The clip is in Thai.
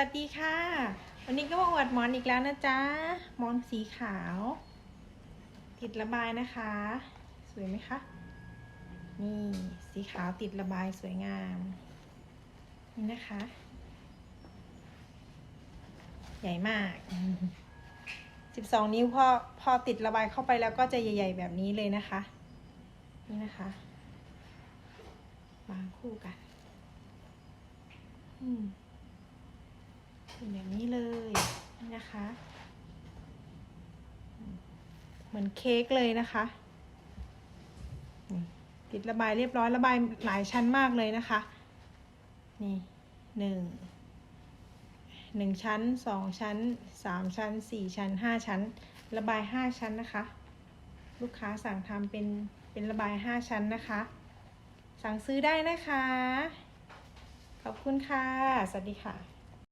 วัสดีค่ะ วันนี้ก็มาอวดหมอนอีกแล้วนะจ๊ะหมอนสีขาว ติดระบายนะคะ สวยไหมคะนี่สีขาวติดระบายสวยงามนี่นะคะ ใหญ่มาก 12 นิ้วพอพอติดระบายเข้าไปแล้วก็จะใหญ่ ๆ แบบนี้เลยนะคะ นี่นะคะวางคู่กัน อืม เป็นแบบนี้เลยนะคะ เหมือนเค้กเลยนะคะติดระบายเรียบร้อยระบายหลายชั้นมากเลยนะคะ นี่หนึ่งหนึ่งชั้นสองชั้นสามชั้นสี่ชั้นห้าชั้น ระบายห้าชั้นนะคะ ลูกค้าสั่งทำเป็นเป็นระบายห้าชั้นนะคะ สั่งซื้อได้นะคะ ขอบคุณค่ะ สวัสดีค่ะ